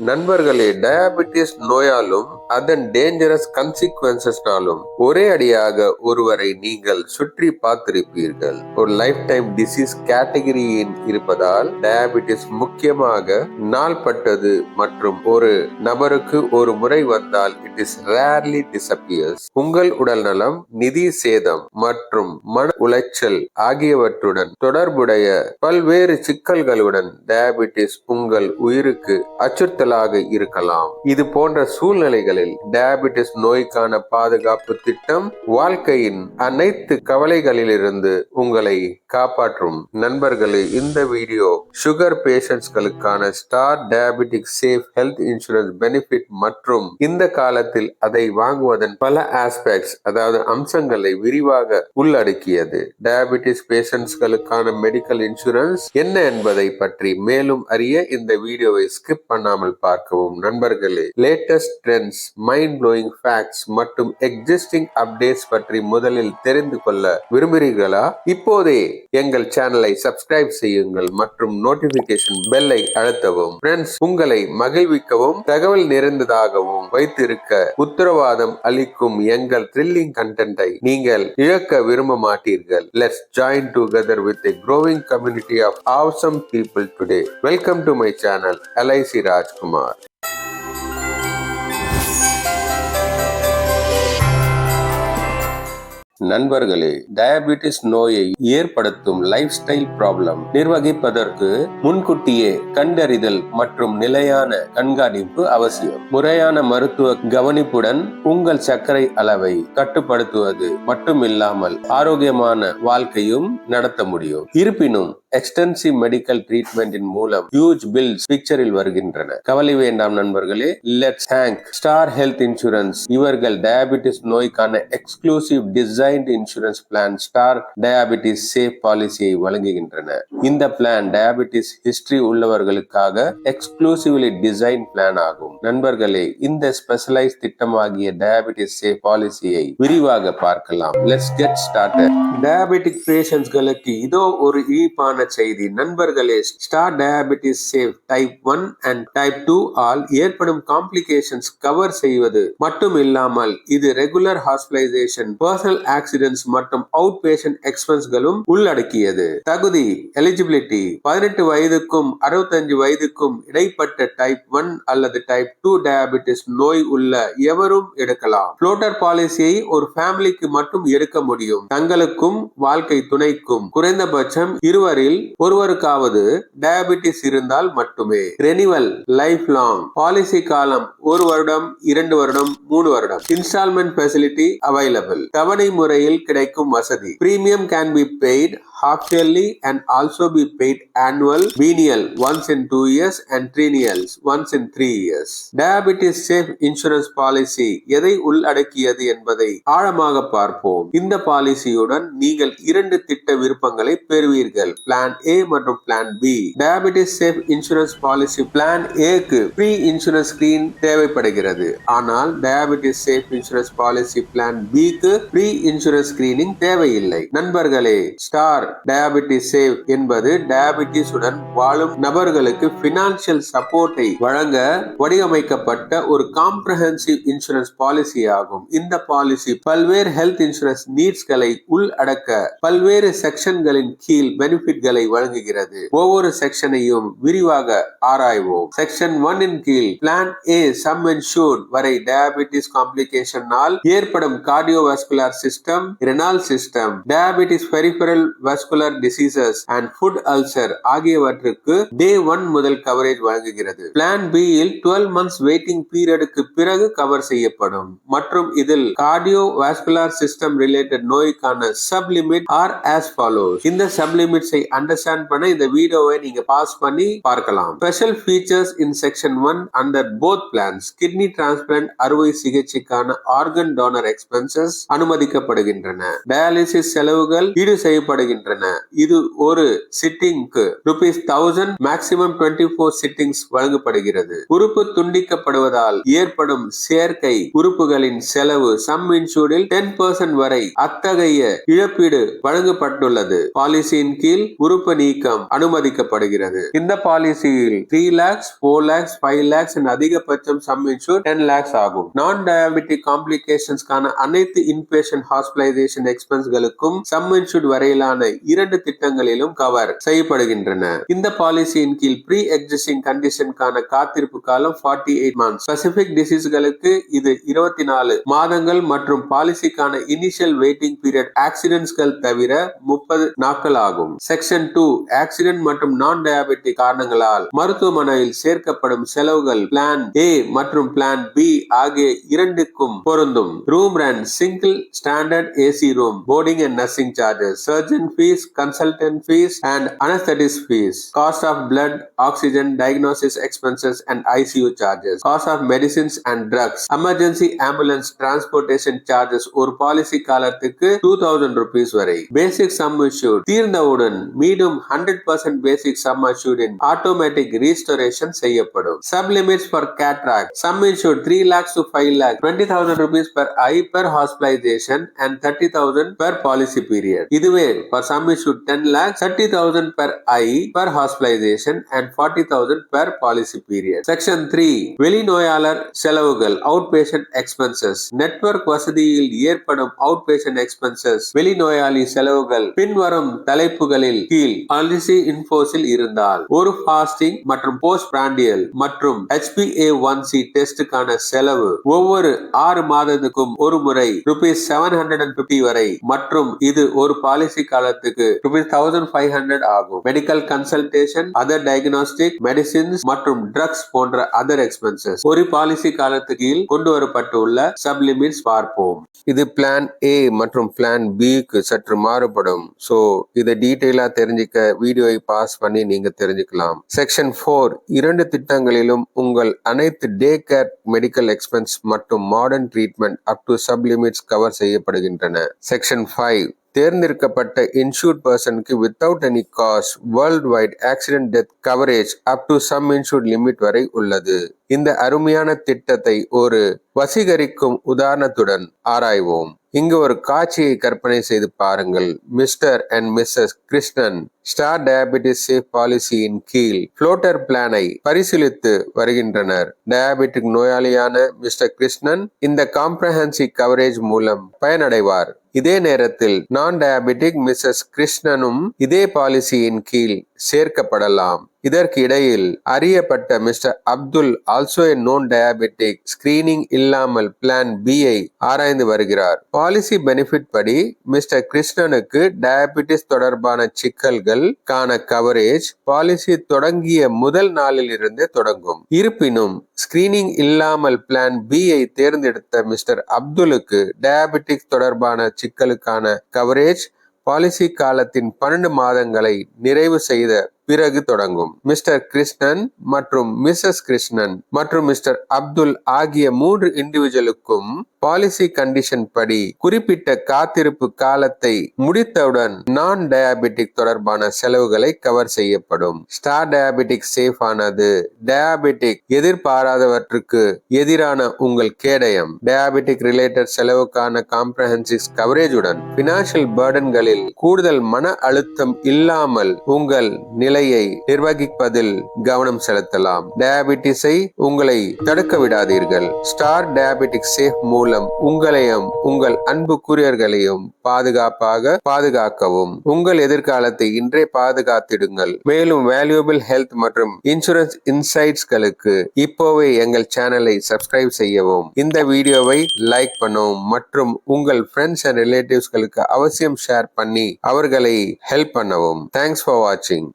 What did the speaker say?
நண்பர்களே டயாபெட்டிஸ் நோயாலும் அதன் டேஞ்சரஸ் கன்சிக்வன்சஸ்னாலும் ஒரே அடியாக ஒருவரை நீங்கள் சுற்றி பார்த்திருப்பீர்கள். ஒரு லைஃப் டைம் டிசீஸ் கேட்டகரியின் இருப்பதால் டயாபெட்டிஸ் முக்கியமாக நாள்பட்டது மற்றும் ஒரு நபருக்கு ஒரு முறை வந்தால் இட் இஸ் ரேர்லி டிசப்பியர்ஸ் உங்கள் உடல் நலம் நிதி சேதம் மற்றும் மன உளைச்சல் ஆகியவற்றுடன் தொடர்புடைய பல்வேறு சிக்கல்களுடன் டயாபெட்டிஸ் உங்கள் உயிருக்கு அச்சுறுத்த அச்சுறுத்தலாக இருக்கலாம். இது போன்ற சூழ்நிலைகளில் டயபிட்டிஸ் நோய்க்கான பாதுகாப்பு திட்டம் வாழ்க்கையின் அனைத்து கவலைகளிலிருந்து உங்களை காப்பாற்றும். நண்பர்களே இந்த video sugar பேஷண்ட்ஸ்களுக்கான star diabetic safe health insurance benefit மற்றும் இந்த காலத்தில் அதை வாங்குவதன் பல ஆஸ்பெக்ட்ஸ் அதாவது அம்சங்களை விரிவாக உள்ளடக்கியது. டயபிட்டிஸ் பேஷண்ட்ஸ்களுக்கான மெடிக்கல் இன்சூரன்ஸ் என்ன என்பதை பற்றி மேலும் அறிய இந்த வீடியோவை ஸ்கிப் பண்ணாமல் பார்க்கவும். நண்பர்களே latest trends mind blowing facts மற்றும் எக்ஸிஸ்டிங் அப்டேட்ஸ் பற்றி முதலில் தெரிந்து கொள்ள விரும்புகிறீர்களா? இப்போதே எங்கள் சேனலை சப்ஸ்கிரைப் செய்யுங்கள் மற்றும் நோட்டிபிகேஷன் பெல்லை அழுத்தவும். ஃப்ரெண்ட்ஸ் உங்களை மகிழ்விக்கவும் தகவல் நிறைந்ததாகவும் வைத்திருக்க உத்தரவாதம் அளிக்கும் எங்கள் த்ரில்லிங் கண்டென்ட்டை நீங்கள் இழக்க விரும்ப மாட்டீர்கள். Let's join together with a growing community of awesome people today. Welcome to my channel LIC Rajkumar நண்பர்களே டயபெட்டிஸ் நோயை ஏற்படுத்தும் லைஃப் ஸ்டைல் ப்ராப்ளம் நிர்வகிப்பதற்கு முன்கூட்டியே கண்டறிதல் மற்றும் நிலையான கண்காணிப்பு அவசியம். முறையான மருத்துவ கவனிப்புடன் உங்கள் சர்க்கரை அளவை கட்டுப்படுத்துவது மட்டுமில்லாமல் ஆரோக்கியமான வாழ்க்கையும் நடத்த முடியும். இருப்பினும் எக்ஸ்டென்சிவ் மெடிக்கல் ட்ரீட்மெண்டின் மூலம் ஹியூஜ் பில்ஸ் பிக்சரில் வருகின்றன. கவலை வேண்டாம் நண்பர்களே let's hang star health insurance இவர்கள் டயபெட்டிஸ் நோய்க்கான exclusive designed insurance plan star diabetes safe பாலிசியை வழங்குகின்றன. இந்த பிளான் டயபெட்டிஸ் ஹிஸ்டரி உள்ளவர்களுக்காக எக்ஸ்க்ளூசிவ்லி டிசைன் பிளான் ஆகும். நண்பர்களே இந்த ஸ்பெஷலைஸ் திட்டமாகிய டயபெட்டிஸ் சேஃப் பாலிசியை விரிவாக பார்க்கலாம். லெட்ஸ் கெட் ஸ்டார்ட் டயபெட்டிக் பேஷண்ட்ஸ்களுக்கு இதோ ஒரு முக்கியமான செய்தி. நண்பர்களே star diabetes save type one and type two all ஏற்படும் காம்ப்ளிகேஷன்ஸ் கவர் செய்வது மட்டும் இல்லாமல் இது ரெகுலர் ஹாஸ்பிட்டலைசேஷன் பர்சனல் ஆக்சிடென்ட்ஸ் மற்றும் அவுட் பேஷண்ட் எக்ஸ்பென்ஸ்களும் உள்ளடக்கியது. தகுதி எலிஜிபிலிட்டி பதினெட்டு வயதுக்கும் அறுபத்தஞ்சு வயதுக்கும் இடைப்பட்ட டைப் ஒன் அல்லது டைப் டூ டயபெட்டிஸ் நோய் உள்ள எவரும் எடுக்கலாம். புளோட்டர் பாலிசியை ஒரு ஃபேமிலிக்கு மட்டும் எடுக்க முடியும். தங்களுக்கும் வாழ்க்கை துணைக்கும் குறைந்தபட்சம் இருவரில் ஒருவருக்காவது டயபிட்டிஸ் இருந்தால் மட்டுமே. ரெனிவல் லைஃப் லாங் பாலிசி காலம் ஒரு வருடம் இரண்டு வருடம் மூணு வருடம். இன்ஸ்டால்மெண்ட் பெசிலிட்டி அவைலபிள் தவணை முறையில் கிடைக்கும் வசதி. Premium can be paid half yearly and also be paid annual venial once in two years and triennials once in three years. Diabetes Safe Insurance Policy எதை உள்ளடக்கியது என்பதை ஆழமாக பார்ப்போம். இந்த பாலிசியுடன் நீங்கள் இரண்டு திட்ட விருப்பங்களை பெறுவீர்கள். பிளான் ஏ மற்றும் plan B diabetes safe insurance policy plan ஏக்கு ப்ரீ இன்சூரன்ஸ் ஸ்கிரீன் தேவைப்படுகிறது. ஆனால் diabetes safe insurance policy plan பிக்கு ப்ரீ இன்சூரன்ஸ் ஸ்கிரீனிங் தேவையில்லை. நண்பர்களே ஸ்டார் டயபெட்டிஸ் சேவ் என்பது டயபெட்டிஸ் உடன் வாழும் நபர்களுக்கு பினான்சியல் சப்போர்ட்டை வழங்க வடிவமைக்கப்பட்ட ஒரு காம்ப்ரஹென்சிவ் இன்சூரன்ஸ் பாலிசி ஆகும். இந்த பாலிசி பல்வேறு ஹெல்த் இன்சூரன்ஸ் நீட்ஸ்களை உள்ளடக்க பல்வேறு செக்ஷன்களின் கீழ் பெனிஃபிட்களை வழங்குகிறது. ஒவ்வொரு செக்ஷனையும் விரிவாக ஆராய்வோம். செக்ஷன் ஒன்னின் கீழ் பிளான் ஏ சம் இன்சூர்ட் வரை டயபெட்டிஸ் காம்ப்ளிகேஷனால் ஏற்படும் cardiovascular system renal system diabetes peripheral vascular diseases and foot ulcer ஆகியவற்றுக்கு டே ஒன் முதல் கவரேஜ் வழங்குகிறது. பிளான் பி இல் டுவெல் மந்த்ஸ் வெயிட்டிங் பீரியடுக்கு பிறகு கவர் செய்யப்படும். மற்றும் இதில் கார்டியோ வாஸ்குலர் சிஸ்டம் ரிலேட்டட் நோய்க்கான sub limit are as follows இந்த சப் லிமிட்ஸை அண்டர்ஸ்டாண்ட் பண்ண இந்த வீடியோவை நீங்க பாஸ் பண்ணி பார்க்கலாம். Special features in section one under both plans kidney transplant அறுவை சிகிச்சைக்கான ஆர்கன் டோனர் எக்ஸ்பென்சஸ் அனுமதிக்கப்படுகின்றன. டயாலிசிஸ் செலவுகள் ஈடு செய்யப்படுகின்றன. வழங்குகின்றன இது ஒரு சிட்டிங்க்கு rupees thousand maximum twenty four sittings வழங்கப்படுகிறது. உறுப்பு துண்டிக்கப்படுவதால் ஏற்படும் சேர்க்கை உறுப்புகளின் செலவு சம் இன்சூர்டில் டென் பர்சன்ட் வரை அத்தகைய இழப்பீடு வழங்கப்பட்டுள்ளது. பாலிசியின் கீழ் உறுப்பு நீக்கம் அனுமதிக்கப்படுகிறது. இந்த பாலிசியில் three lakhs four lakhs five lakhs அதிகபட்சம் சம் இன்சூர் டென் லேக்ஸ் ஆகும். நான் டயபெட்டிக் காம்ப்ளிகேஷன்ஸ்க்கான அனைத்து இன்பேஷன் ஹாஸ்பிடலைசேஷன் எக்ஸ்பென்ஸ்களுக்கும் சம் இன்சூர்ட் வரையிலான இரண்டு திட்டங்களிலும் கவர் செய்யப்படுகின்றன. இந்த பாலிசியின் கீழ் ப்ரீ எக்ஸிஸ்டிங் கண்டிஷனுக்கான காத்திருப்பு காலம் ஃபார்ட்டி எயிட் மந்த்ஸ் ஸ்பெசிபிக் டிசீஸ்களுக்கு இது இருபத்தி நாலு மாதங்கள் மற்றும் பாலிசிக்கான இனிஷியல் வெயிட்டிங் பீரியட் ஆக்சிடென்ட்ஸ்கள் தவிர முப்பது நாட்கள் ஆகும். செக்ஷன் டூ ஆக்சிடென்ட் மற்றும் நான் டயாபெட்டிக் காரணங்களால் மருத்துவமனையில் சேர்க்கப்படும் செலவுகள் பிளான் ஏ மற்றும் பிளான் பி ஆகிய இரண்டுக்கும் பொருந்தும். Room rent single standard AC room boarding and nursing charges surgeon fees consultant fees and anaesthetist fees cost of blood oxygen diagnosis expenses and ICU charges cost of medicines and drugs emergency ambulance transportation charges ஒரு policy காலத்துக்கு two thousand rupees வரை. Basic sum issued தீர்ந்தவுடன் மீண்டும் hundred percent basic sum in automatic restoration செய்யப்படும். Sub limits for cataract sum insured three lakhs to five lakh twenty thousand rupees per eye per hospitalisation and thirty thousand per policy period இதுவே for sum insured ten lakh thirty thousand per eye per hospitalisation and forty thousand per policy period section three வெளிநோயாளர் செலவுகள் out patient expenses network வசதியில் ஏற்படும் out patient expenses வெளிநோயாளி செலவுகள் பின்வரும் தலைப்புகளில் கீழ் policy இன்போஸில் இருந்தால் ஒரு ஃபாஸ்டிங் மற்றும் போஸ்ட் பிராண்டியல் மற்றும் H B A one C டெஸ்டுக்கான செலவு ஒவ்வொரு ஆறு மாதத்துக்கும் ஒரு முறை rupees seven hundred and fifty வரை மற்றும் இது ஒரு பாலிசி காலத்துக்கு ருபீஸ் தௌசண்ட் ஃபைவ் ஹண்ட்ரட் ஆகும். Medical consultation other diagnostic medicines மற்றும் ட்ரக்ஸ் போன்ற அதர் எக்ஸ்பென்சஸ் ஒரு பாலிசி காலத்துக்கு கீழ் கொண்டு வரப்பட்டுள்ள சப்லிமிட்ஸ் பார்ப்போம். இது பிளான் ஏ மற்றும் பிளான் பிக்கு சற்று மாறுபடும். ஸோ இதை டீட்டெயிலா தெரிஞ்சுக்க வீடியோவை பாஸ் பண்ணி நீங்க தெரிஞ்சுக்கலாம். செக்ஷன் ஃபோர் இரண்டு திட்டங்களிலும் உங்கள் அனைத்து டே கேர் மெடிக்கல் எக்ஸ்பென்ஸ் மற்றும் modern treatment up to sub limits cover செய்யப்படுகின்றன. செக்ஷன் ஃபைவ் தேர்ந்தெடுக்கப்பட்ட இன்சூர்ட் பர்சனுக்கு without any cost world wide accident death coverage up to sum insured limit வரை உள்ளது. இந்த அருமையான திட்டத்தை ஒரு வசீகரிக்கும் உதாரணத்துடன் ஆராய்வோம். இங்கு ஒரு காட்சியை கற்பனை செய்து பாருங்கள். Mister and missus Krishnan star diabetes safe பாலிசியின் கீழ் புளோட்டர் பிளானை பரிசீலித்து வருகின்றனர். டயபெட்டிக் நோயாளியான மிஸ்டர் கிருஷ்ணன் இந்த காம்ப்ரஹென்சிவ் கவரேஜ் மூலம் பயனடைவார். இதே நேரத்தில் நான் டயாபெட்டிக் மிஸ்ஸஸ் கிருஷ்ணனும் இதே பாலிசியின் கீழ் சேர்க்கப்படலாம். இதற்கு இடையில் அறியப்பட்ட mister Abdul also a known diabetic screening இல்லாமல் பிளான் பி ஐ ஆராய்ந்து வருகிறார். பாலிசி பெனிஃபிட் படி மிஸ்டர் கிருஷ்ணனுக்கு டயபிட்டிஸ் தொடர்பான சிக்கல்கள் காண கவரேஜ் பாலிசி தொடங்கிய முதல் நாளில் இருந்தே தொடங்கும். இருப்பினும் ஸ்கிரீனிங் இல்லாமல் பிளான் பி ஐ தேர்ந்தெடுத்த மிஸ்டர் அப்துலுக்கு டயாபெட்டிக்ஸ் தொடர்பான சிக்கலுக்கான கவரேஜ் பாலிசி காலத்தின் பன்னெண்டு மாதங்களை நிறைவு செய்த பிறகு தொடங்கும். மிஸ்டர் கிருஷ்ணன் மற்றும் மிஸ்ஸஸ் கிருஷ்ணன் மற்றும் மிஸ்டர் அப்துல் ஆகிய மூன்று இண்டிவிஜுவலுக்கும் பாலிசி கண்டிஷன் படி குறிப்பிட்ட காத்திருப்பு காலத்தை முடித்தவுடன் நான் டயாபெட்டிக் தொடர்பான செலவுகளை கவர் செய்யப்படும். ஸ்டார் டயாபெட்டிக் சேஃப் ஆனது டயாபெட்டிக் எதிர்பாராதவற்றுக்கு எதிரான உங்கள் கேடயம். டயாபெட்டிக் ரிலேட்டட் செலவுக்கான காம்ப்ரஹென்சிவ் கவரேஜுடன் பினான்சியல் பேர்டன்களில் கூடுதல் மன அழுத்தம் இல்லாமல் உங்கள் நிலையை நிர்வகிப்பதில் கவனம் செலுத்தலாம். டயாபெட்டிஸை உங்களை தடுக்க விடாதீர்கள். ஸ்டார் டயாபெட்டிக் சேஃப் மூலம் உங்களையும் உங்கள் அன்பு கூறியர்களையும் பாதுகாப்பாக பாதுகாக்கவும். உங்கள் எதிர்காலத்தை இன்றே பாதுகாத்திடுங்கள். மேலும் வேல்யூபிள் ஹெல்த் மற்றும் இன்சூரன்ஸ் இன்சைட்ஸ்களுக்கு இப்போவே எங்கள் சேனலை சப்ஸ்கிரைப் செய்யவும். இந்த வீடியோவை லைக் பண்ணவும் மற்றும் உங்கள் ஃப்ரெண்ட்ஸ் அண்ட் ரிலேட்டிவ்ஸ்களுக்கு அவசியம் ஷேர் பண்ணி அவர்களை ஹெல்ப் பண்ணவும். தேங்க்ஸ் ஃபார் வாட்சிங்